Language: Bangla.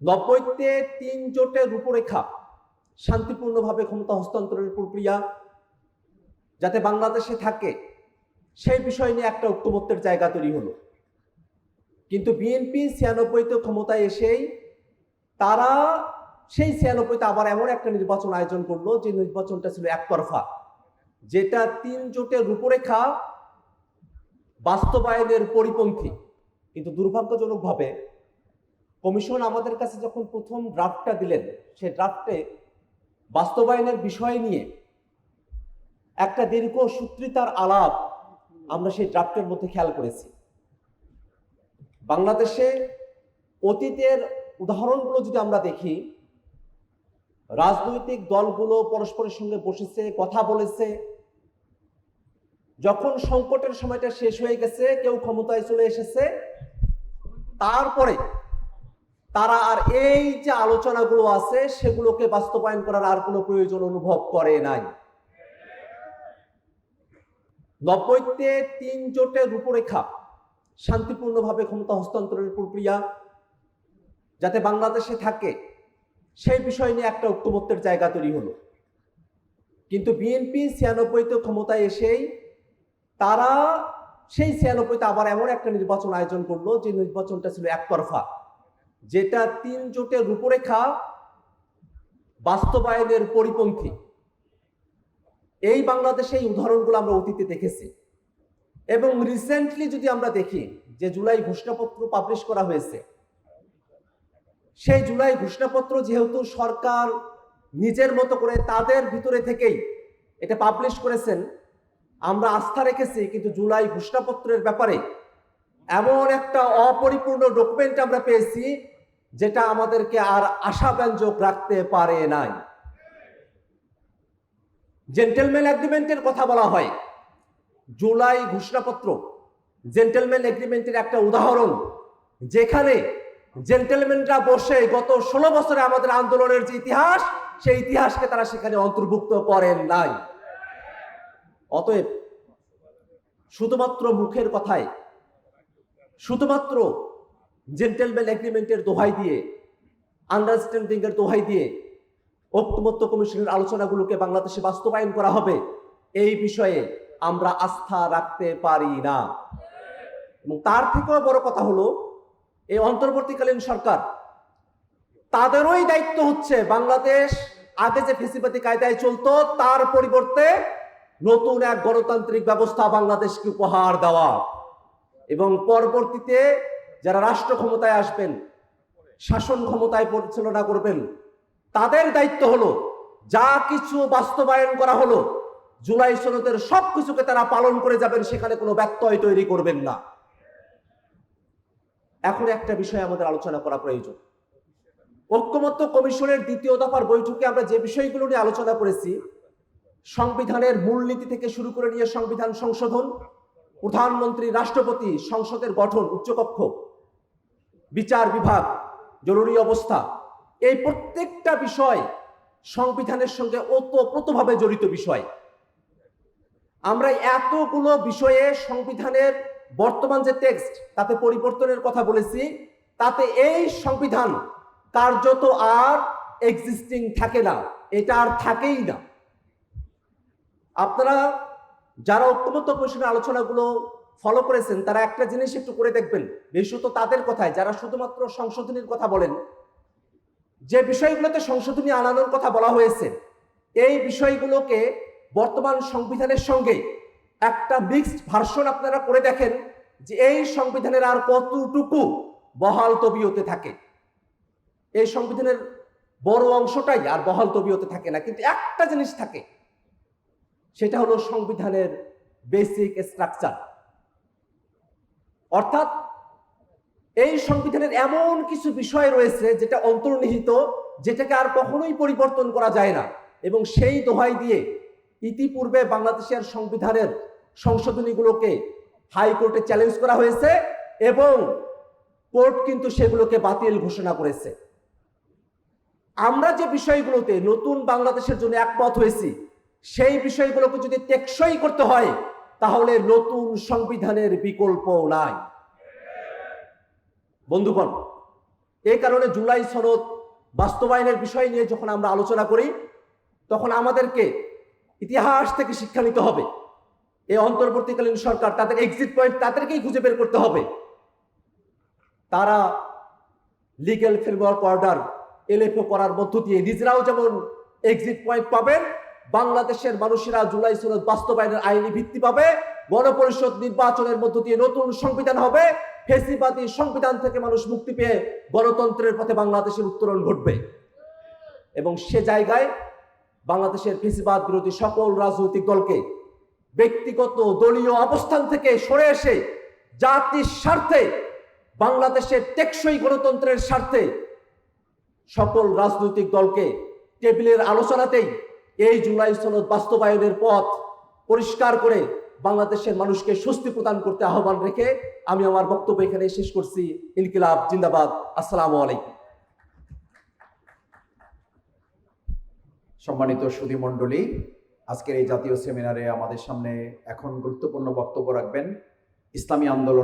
নব্বইতে তিন জোটের রূপরেখা, শান্তিপূর্ণভাবে ক্ষমতা হস্তান্তরের প্রক্রিয়া যাতে বাংলাদেশে থাকে, সেই বিষয় নিয়ে একটা ঐক্যমত্যের জায়গা তৈরি হলো। কিন্তু বিএনপি ছিয়ানব্বইতে ক্ষমতায় এসেই তারা সেই ছিয়ানব্বইতে আবার এমন একটা নির্বাচন আয়োজন করল যে নির্বাচনটা ছিল একতরফা, যেটা তিন জোটের রূপরেখা বাস্তবায়নের পরিপন্থী। কিন্তু দুর্ভাগ্যজনকভাবে কমিশন আমাদের কাছে যখন প্রথম ড্রাফটটা দিলেন সেই ড্রাফটে বাস্তবায়নের বিষয় নিয়ে একটা দীর্ঘ সূত্রিতার আলাপ আমরা সেই ড্রাফটের মধ্যে খেয়াল করেছি। বাংলাদেশে অতীতের উদাহরণগুলো যদি আমরা দেখি, রাজনৈতিক দলগুলো পরস্পরের সঙ্গে বসেছে, কথা বলেছে, যখন সংকটের সময়টা শেষ হয়ে গেছে, কেউ ক্ষমতায় চলে এসেছে, তারপরে তারা আর এই যে আলোচনাগুলো আছে, সেগুলোকে বাস্তবায়ন করার আর কোনো প্রয়োজন অনুভব করে নাই। নব্বইতে তিন জোটের রূপরেখা, শান্তিপূর্ণভাবে ক্ষমতা হস্তান্তরের প্রক্রিয়া যাতে বাংলাদেশে থাকে, সেই বিষয় নিয়ে একটা ঐক্যমত্যের জায়গা তৈরি হলো। কিন্তু বিএনপি ছিয়ানব্বইতে ক্ষমতায় এসেই তারা সেই ছিয়ানব্বইতে আবার এমন একটা নির্বাচন আয়োজন করল, যে নির্বাচনটা ছিল একতরফা। যেটা তিন জোটের রূপরেখা বাস্তবায়নের পরিপন্থী। এই বাংলাদেশে এই উদাহরণগুলো আমরা অতীতে দেখেছি। এবং রিসেন্টলি যদি আমরা দেখি যে জুলাই ঘোষণাপত্র পাবলিশ করা হয়েছে, সেই জুলাই ঘোষণাপত্র যেহেতু সরকার নিজের মতো করে তাদের ভিতরে থেকেই এটা পাবলিশ করেছেন, আমরা আস্থা রেখেছি, কিন্তু জুলাই ঘোষণাপত্রের ব্যাপারে এমন একটা অপরিপূর্ণ ডকুমেন্ট আমরা পেয়েছি, যেটা আমাদেরকে আর আশাব্যঞ্জক রাখতে পারে নাই। জেন্টেলম্যান এগ্রিমেন্টের কথা বলা হয়। জুলাই ঘোষণাপত্র জেন্টেলম্যান এগ্রিমেন্টের একটা উদাহরণ, যেখানে জেন্টেলম্যানরা বসে গত ষোলো বছরে আমাদের আন্দোলনের যে ইতিহাস, সেই ইতিহাসকে তারা সেখানে অন্তর্ভুক্ত করেন নাই। অতএব, শুধুমাত্র মুখের কথায় শুধুমাত্র জেন্টেলম্যান এগ্রিমেন্টের দোহাই দিয়ে আন্ডারস্ট্যান্ডিং এর দোহাই দিয়ে ঐক্যমত্য কমিশনের আলোচনাগুলোকে বাংলাদেশে বাস্তবায়ন করা হবে, এই বিষয়ে আমরা আস্থা রাখতে পারি না। এবং তার থেকেও বড় কথা হলো, এই অন্তর্বর্তীকালীন সরকার তাদেরই দায়িত্ব হচ্ছে বাংলাদেশ আগে যে ফেসিবাদী কায়দায় চলতো, তার পরিবর্তে নতুন এক গণতান্ত্রিক ব্যবস্থা বাংলাদেশকে উপহার দেওয়া। এবং পরবর্তীতে যারা রাষ্ট্র ক্ষমতায় আসবেন, শাসন ক্ষমতায় পরিচালনা করবেন, তাদের দায়িত্ব হলো যা কিছু বাস্তবায়ন করা হলো, জুলাই সনদের সব কিছুকে তারা পালন করে যাবেন, সেখানে কোনো ব্যত্যয় তৈরি করবেন না। এখন একটা বিষয় আমাদের আলোচনা করা প্রয়োজন। ঐক্যমত্য কমিশনের দ্বিতীয় দফার বৈঠকে আমরা যে বিষয়গুলো নিয়ে আলোচনা করেছি, সংবিধানের মূলনীতি থেকে শুরু করে নিয়ে সংবিধান সংশোধন প্রধানমন্ত্রী, রাষ্ট্রপতি, সংসদের গঠন, উচ্চকক্ষ, বিচার বিভাগ, জরুরি অবস্থা, এই প্রত্যেকটা বিষয় সংবিধানের সঙ্গে ওতপ্রোতভাবে জড়িত বিষয়। আমরা এতগুলো বিষয়ে সংবিধানের বর্তমান যে টেক্সট, তাতে পরিবর্তনের কথা বলেছি, তাতে এই সংবিধান কার্যত আর এক্সিস্টিং থাকে না, এটা আর থাকেই না। আপনারা যারা ঐক্যমত্য কমিশনের আলোচনাগুলো ফলো করেছেন, তারা একটা জিনিস একটু করে দেখবেন। বিশেষত তাদের কথায়, যারা শুধুমাত্র সংশোধনীর কথা বলেন, যে বিষয়গুলোতে সংশোধনী আনানোর কথা বলা হয়েছে, এই বিষয়গুলোকে বর্তমান সংবিধানের সঙ্গে একটা মিক্সড ভার্সন আপনারা করে দেখেন যে এই সংবিধানের আর কতটুকু বহাল তবিয়তে থাকে। এই সংবিধানের বড় অংশটাই আর বহাল তবিয়তে থাকে না, কিন্তু একটা জিনিস থাকে সেটা হলো সংবিধানের বেসিক স্ট্রাকচার অর্থাৎ এই সংবিধানের এমন কিছু বিষয় রয়েছে যেটা অন্তর্নিহিত, যেটাকে আর কখনোই পরিবর্তন করা যায় না। এবং সেই দোহাই দিয়ে ইতিপূর্বে বাংলাদেশের সংবিধানের সংশোধনীগুলোকে হাইকোর্টে চ্যালেঞ্জ করা হয়েছে এবং কোর্ট কিন্তু সেগুলোকে বাতিল ঘোষণা করেছে। আমরা যে বিষয়গুলোতে নতুন বাংলাদেশের জন্য একমত হয়েছি সেই বিষয়গুলোকে যদি টেকসই করতে হয়, তাহলে নতুন সংবিধানের বিকল্প নাই। বন্ধুগণ এই কারণে জুলাই সনদ বাস্তবায়নের বিষয় নিয়ে যখন আমরা আলোচনা করি, তখন আমাদেরকে ইতিহাস থেকে শিক্ষা নিতে হবে। এই অন্তর্বর্তীকালীন সরকার তাদের এক্সিট পয়েন্ট তাদেরকেই খুঁজে বের করতে হবে। তারা লিগেল ফ্রেমওয়ার্ক অর্ডার এলএফও করার মধ্য দিয়ে নিজেরাও যেমন এক্সিট পয়েন্ট পাবেন বাংলাদেশের মানুষেরা জুলাই সনদ বাস্তবায়নের আইনি ভিত্তি পাবে, গণপরিষদ নির্বাচনের মধ্য দিয়ে নতুন সংবিধান হবে, ফেসিবাদী সংবিধান থেকে মানুষ মুক্তি পেয়ে গণতন্ত্রের পথে বাংলাদেশের উত্তরণ ঘটবে। এবং সে জায়গায় বাংলাদেশের ফেসিবাদ বিরোধী সকল রাজনৈতিক দলকে ব্যক্তিগত দলীয় অবস্থান থেকে সরে এসে জাতির স্বার্থে, বাংলাদেশের টেকসই গণতন্ত্রের স্বার্থে সকল রাজনৈতিক দলকে টেবিলের আলোচনাতেই এই জুলাই সনদ বাস্তবায়নের পথ পরিষ্কার করে বাংলাদেশের মানুষকে স্বস্তি প্রদান করতে আহ্বান রেখে আমি আমার বক্তব্য এখানে শেষ করছি। ইনকিলাব, জিন্দাবাদ। আসসালামু আলাইকুম। সম্মানিত সুধী মণ্ডলী আজকের এই জাতীয় সেমিনারে আমাদের সামনে এখন গুরুত্বপূর্ণ বক্তব্য রাখবেন। ইসলামী আন্দোলন